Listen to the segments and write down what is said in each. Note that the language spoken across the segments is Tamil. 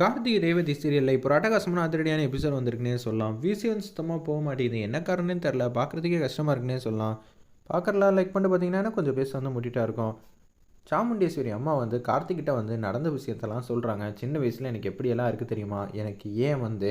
கார்த்திக் ரேவதி சீரியலில் இப்போ அட்டகாசமான அதிரடியான எபிசோட் வந்திருக்குனே சொல்லலாம். விசிஎன் சுத்தமாக போக மாட்டேங்குது. என்ன காரணம்னு தெரில பார்க்குறதுக்கே கஷ்டமாக இருக்குன்னே சொல்லலாம். பார்க்குறலாம் லைக் பண்ணிட்டு பார்த்தீங்கன்னா கொஞ்சம் பேச வந்து முட்டிட்டா இருக்கும். சாமுண்டேஸ்வரி அம்மா வந்து கார்த்திகிட்ட வந்து நடந்த விஷயத்தெல்லாம் சொல்கிறாங்க சின்ன வயசில் எனக்கு எப்படியெல்லாம் இருக்குது தெரியுமா? எனக்கு ஏன் வந்து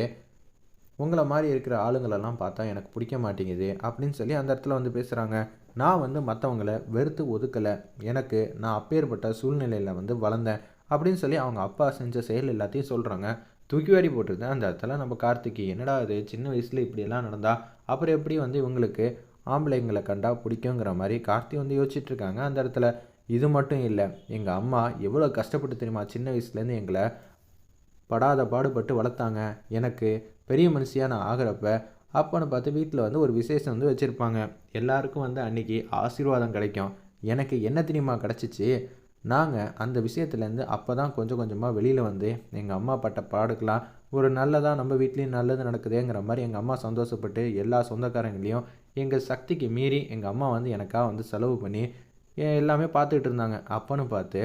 உங்களை மாதிரி இருக்கிற ஆளுங்களெல்லாம் பார்த்தா எனக்கு பிடிக்க மாட்டேங்குது அப்படின்னு சொல்லி அந்த இடத்துல வந்து பேசுகிறாங்க நான் வந்து மற்றவங்களை வெறுத்து ஒதுக்கலை. எனக்கு நான் அப்பேற்பட்ட சூழ்நிலையில் வந்து வளர்ந்தேன். அப்படின்னு சொல்லி அவங்க அப்பா செஞ்ச செயல் எல்லாத்தையும் சொல்கிறாங்க தூக்கி வாரி அந்த இடத்துல நம்ம கார்த்திகை என்னடா அது சின்ன வயசில் இப்படியெல்லாம் நடந்தா? அப்புறம் எப்படி வந்து இவங்களுக்கு ஆம்பளைங்களை கண்டா பிடிக்குங்கிற மாதிரி? கார்த்தி வந்து யோசிச்சுட்ருக்காங்க அந்த இடத்துல இது மட்டும் இல்லை. எங்கள் அம்மா எவ்வளோ கஷ்டப்பட்டு தெரியுமா? சின்ன வயசுலேருந்து எங்களை படாத பாடுபட்டு வளர்த்தாங்க. எனக்கு பெரிய மனுஷியாக நான் ஆகிறப்ப அப்போன்னு பார்த்து வீட்டில் வந்து ஒரு விசேஷம் வந்து வச்சுருப்பாங்க. எல்லாருக்கும் வந்து அன்றைக்கி ஆசீர்வாதம் கிடைக்கும். எனக்கு என்ன தெரியுமா கிடச்சிச்சு? நாங்கள் அந்த விஷயத்துலேருந்து அப்போ தான் கொஞ்சம் கொஞ்சமாக வெளியில் வந்து எங்கள் அம்மா பட்ட பாடுக்கெலாம். ஒரு நல்லதாக நம்ம வீட்லேயும் நல்லது நடக்குதுங்கிற மாதிரி எங்கள் அம்மா சந்தோஷப்பட்டு எல்லா சொந்தக்காரங்களையும் எங்கள் சக்திக்கு மீறி எங்கள் அம்மா வந்து எனக்காக வந்து செலவு பண்ணி எல்லாமே பார்த்துக்கிட்டு இருந்தாங்க. அப்போன்னு பார்த்து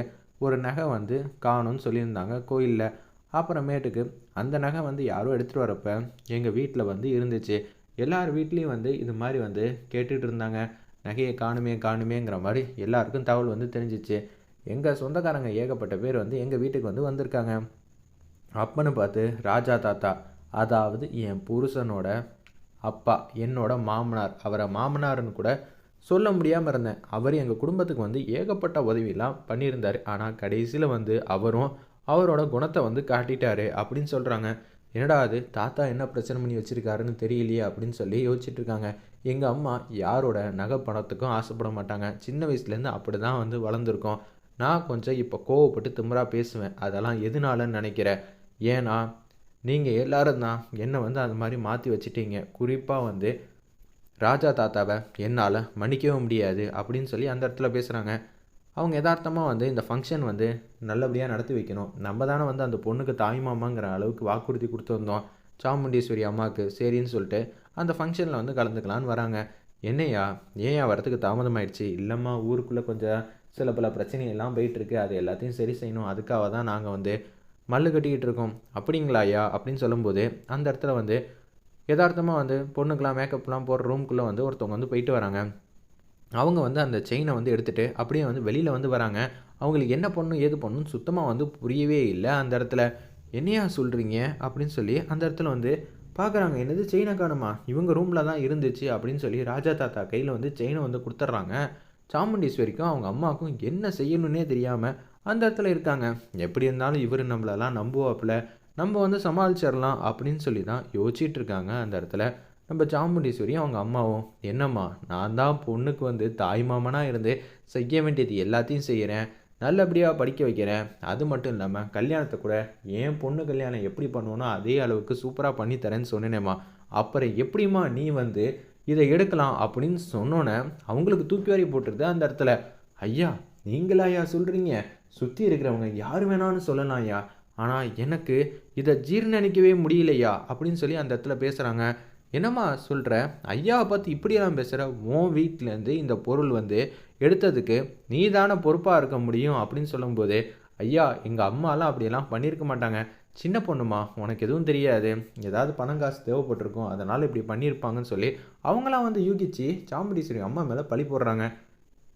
ஒரு நகை வந்து காணும்னு சொல்லியிருந்தாங்க கோயிலில். அப்புறமேட்டுக்கு அந்த நகை வந்து யாரோ எடுத்துகிட்டு வரப்போ எங்கள் வீட்டில் வந்து இருந்துச்சு. எல்லார் வீட்லேயும் வந்து இது மாதிரி வந்து கேட்டுகிட்டு இருந்தாங்க. நகையை காணுமே காணுமேங்கிற மாதிரி எல்லாருக்கும் தகவல் வந்து தெரிஞ்சிச்சு. எங்கள் சொந்தக்காரங்க ஏகப்பட்ட பேர் வந்து எங்கள் வீட்டுக்கு வந்து வந்திருக்காங்க. அப்பன்னு பார்த்து ராஜா தாத்தா அதாவது என் புருஷனோட அப்பா என்னோட மாமனார் அவரை மாமனார்னு கூட சொல்ல முடியாமல் இருந்தேன். அவர் எங்கள் குடும்பத்துக்கு வந்து ஏகப்பட்ட உதவியெல்லாம் பண்ணியிருந்தார். ஆனால் கடைசியில் வந்து அவரும் அவரோட குணத்தை வந்து காட்டிட்டாரு அப்படின்னு சொல்கிறாங்க என்னடா அது? தாத்தா என்ன பிரச்சனை பண்ணி வச்சுருக்காருன்னு தெரியலையே அப்படின்னு சொல்லி யோசிச்சுட்டு இருக்காங்க எங்கள் அம்மா யாரோட நகை பணத்துக்கும் ஆசைப்பட மாட்டாங்க. சின்ன வயசுலேருந்து அப்படி தான் வந்து வளர்ந்துருக்கோம். நான் கொஞ்சம் இப்போ கோவப்பட்டு திமுறா பேசுவேன். அதெல்லாம் எதுனாலன்னு நினைக்கிறேன் ஏன்னா நீங்கள் எல்லாரும் தான் என்னை வந்து அது மாதிரி மாற்றி வச்சுட்டீங்க. குறிப்பாக வந்து ராஜா தாத்தாவை என்னால் மன்னிக்கவும் முடியாது அப்படின்னு சொல்லி அந்த இடத்துல பேசுகிறாங்க அவங்க யதார்த்தமாக வந்து இந்த ஃபங்க்ஷன் வந்து நல்லபடியாக நடத்தி வைக்கணும். நம்ம தானே வந்து அந்த பொண்ணுக்கு தாய்மாமாங்கிற அளவுக்கு வாக்குறுதி கொடுத்துருந்தோம் சாமுண்டீஸ்வரி அம்மாவுக்கு சரின்னு சொல்லிட்டு அந்த ஃபங்க்ஷனில் வந்து கலந்துக்கலான்னு வராங்க. என்னையா? ஏன் வரத்துக்கு தாமதமாயிடுச்சு? இல்லைம்மா ஊருக்குள்ளே கொஞ்சம் சில பல பிரச்சனையெல்லாம் போயிட்டுருக்கு. அது எல்லாத்தையும் சரி செய்யணும். அதுக்காக தான் நாங்கள் வந்து மல்லு கட்டிக்கிட்டு இருக்கோம். அப்படிங்களா ஐயா? அப்படின்னு சொல்லும்போது அந்த இடத்துல வந்து யதார்த்தமாக வந்து பொண்ணுக்கெலாம் மேக்கப்லாம் போடுற ரூம்குள்ளே வந்து ஒருத்தவங்க வந்து போயிட்டு வராங்க. அவங்க வந்து அந்த செயினை வந்து எடுத்துகிட்டு அப்படியே வந்து வெளியில் வந்து வராங்க. அவங்களுக்கு என்ன பண்ணும் ஏது பண்ணும் சுத்தமாக வந்து புரியவே இல்லை. அந்த இடத்துல என்னையா சொல்கிறீங்க அப்படின்னு சொல்லி அந்த இடத்துல வந்து பார்க்குறாங்க என்னது செயினை காணுமா? இவங்க ரூமில் தான் இருந்துச்சு அப்படின்னு சொல்லி ராஜா தாத்தா கையில் வந்து செயினை வந்து கொடுத்துட்றாங்க. சாமுண்டீஸ்வரிக்கும் அவங்க அம்மாவுக்கும் என்ன செய்யணுன்னே தெரியாமல் அந்த இடத்துல இருக்காங்க. எப்படி இருந்தாலும் இவர் நம்மளெல்லாம் நம்புவாப்பில். நம்ம வந்து சமாளிச்சிடலாம் அப்படின்னு சொல்லி தான் யோசிச்சுட்டு இருக்காங்க அந்த இடத்துல. நம்ம சாமுண்டீஸ்வரியும் அவங்க அம்மாவும் என்னம்மா நான் தான் பொண்ணுக்கு வந்து தாய் மாமனாக இருந்து செய்ய வேண்டியது எல்லாத்தையும் செய்கிறேன் நல்லபடியாக படிக்க வைக்கிறேன். அது மட்டும் இல்லாமல் கல்யாணத்தை கூட என் பொண்ணு கல்யாணம் எப்படி பண்ணுவோனோ அதே அளவுக்கு சூப்பராக பண்ணித்தரேன்னு சொன்னேனேம்மா. அப்புறம் எப்படிம்மா நீ வந்து இதை எடுக்கலாம் அப்படின்னு சொன்னோன்னே அவங்களுக்கு தூக்கி வாரி போட்டுருது அந்த இடத்துல. ஐயா நீங்களா ஐயா சொல்கிறீங்க சுற்றி இருக்கிறவங்க யார் வேணான்னு சொல்லலாம் ஐயா. ஆனால் எனக்கு இதை ஜீர்ணிக்கவே முடியலையா அப்படின்னு சொல்லி அந்த இடத்துல பேசுகிறாங்க என்னம்மா சொல்கிற ஐயாவை பார்த்து இப்படியெல்லாம் பேசுகிற உன் வீட்டிலேருந்து இந்த பொருள் வந்து எடுத்ததுக்கு நீ தானே பொறுப்பாக இருக்க முடியும் அப்படின்னு சொல்லும்போது ஐயா எங்கள் அம்மாலாம் அப்படியெல்லாம் பண்ணியிருக்க மாட்டாங்க. சின்ன பொண்ணுமா? உனக்கு எதுவும் தெரியாது. ஏதாவது பணம் காசு தேவைப்பட்டிருக்கும். அதனால் இப்படி பண்ணியிருப்பாங்கன்னு சொல்லி அவங்களாம் வந்து யூகிச்சு சாமுண்டீஸ்வரி அம்மா மேலே பழி போடுறாங்க.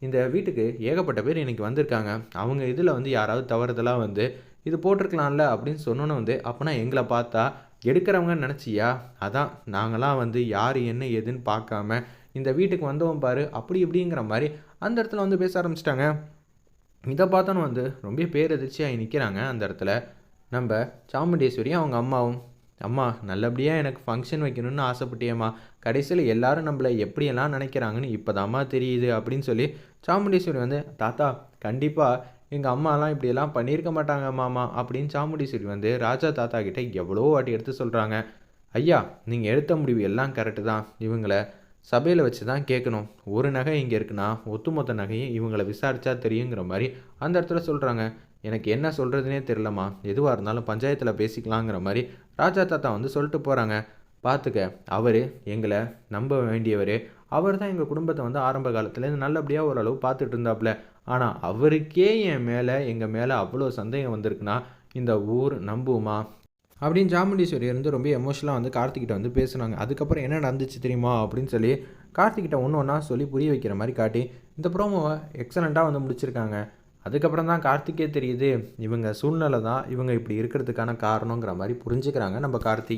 இந்த வீட்டுக்கு ஏகப்பட்ட பேர் இன்றைக்கி வந்திருக்காங்க. அவங்க இதில் வந்து யாராவது தவறுதலாக வந்து இது போட்டிருக்கலாம்ல அப்படின்னு சொன்னோன்னு வந்து அப்போனா எங்களை பார்த்தா எடுக்கிறவங்க நினச்சியா? அதான் நாங்களாம் வந்து யார் என்ன ஏதுன்னு பார்க்காம இந்த வீட்டுக்கு வந்தவன் பாரு அப்படி இப்படிங்கிற மாதிரி அந்த இடத்துல வந்து பேச ஆரம்பிச்சிட்டாங்க. இதை பார்த்தோன்னு வந்து ரொம்ப பேரதிர்ச்சியாக நிற்கிறாங்க அந்த இடத்துல. நம்ம சாமுண்டேஸ்வரியும் அவங்க அம்மாவும் அம்மா நல்லபடியாக எனக்கு ஃபங்க்ஷன் வைக்கணும்னு ஆசைப்பட்டியம்மா. கடைசியில் எல்லாரும் நம்மளை எப்படியெல்லாம் நினைக்கிறாங்கன்னு இப்போ தெரியுது அப்படின்னு சொல்லி சாமுண்டீஸ்வரி வந்து தாத்தா கண்டிப்பாக எங்கள் அம்மாலாம் இப்படியெல்லாம் பண்ணியிருக்க மாட்டாங்க மாமா அப்படின்னு சாமுண்டீஸ்வரி வந்து ராஜா தாத்தா கிட்டே எவ்வளோ வாட்டி எடுத்து சொல்கிறாங்க ஐயா நீங்கள் எடுத்த முடிவு எல்லாம் கரெக்டு தான். இவங்களை சபையில் வச்சு தான் கேட்கணும். ஒரு நகை இங்கே இருக்குன்னா ஒத்துமொத்த நகையும் இவங்களை விசாரித்தா தெரியுங்கிற மாதிரி அந்த இடத்துல சொல்கிறாங்க எனக்கு என்ன சொல்கிறதுனே தெரிலம்மா எதுவாக இருந்தாலும் பஞ்சாயத்தில் பேசிக்கலாங்கிற மாதிரி ராஜா தாத்தா வந்து சொல்லிட்டு போகிறாங்க பார்த்துக்க அவர் எங்களை நம்ப வேண்டியவர். அவர் தான் எங்கள் குடும்பத்தை வந்து ஆரம்ப காலத்துலேருந்து நல்லபடியாக ஓரளவு பார்த்துட்டு இருந்தாப்புல ஆனால் அவருக்கே என் மேலே எங்கள் மேலே அவ்வளோ சந்தேகம் வந்திருக்குன்னா இந்த ஊர் நம்புமா அப்படின்னு ஜாமுண்டீஸ்வரி இருந்து ரொம்ப எமோஷனலாக வந்து கார்த்திகிட்ட வந்து பேசுனாங்க. அதுக்கப்புறம் என்ன நடந்துச்சு தெரியுமா? அப்படின்னு சொல்லி கார்த்திகிட்ட ஒன்று ஒன்றா சொல்லி புரிய வைக்கிற மாதிரி காட்டி இந்த ப்ரோமோவை எக்ஸலண்ட்டாக வந்து முடிச்சிருக்காங்க. அதுக்கப்புறம் தான் கார்த்திக்கே தெரியுது இவங்க சூழ்நிலை தான் இவங்க இப்படி இருக்கிறதுக்கான காரணங்கிற மாதிரி புரிஞ்சுக்கிறாங்க நம்ம கார்த்தி.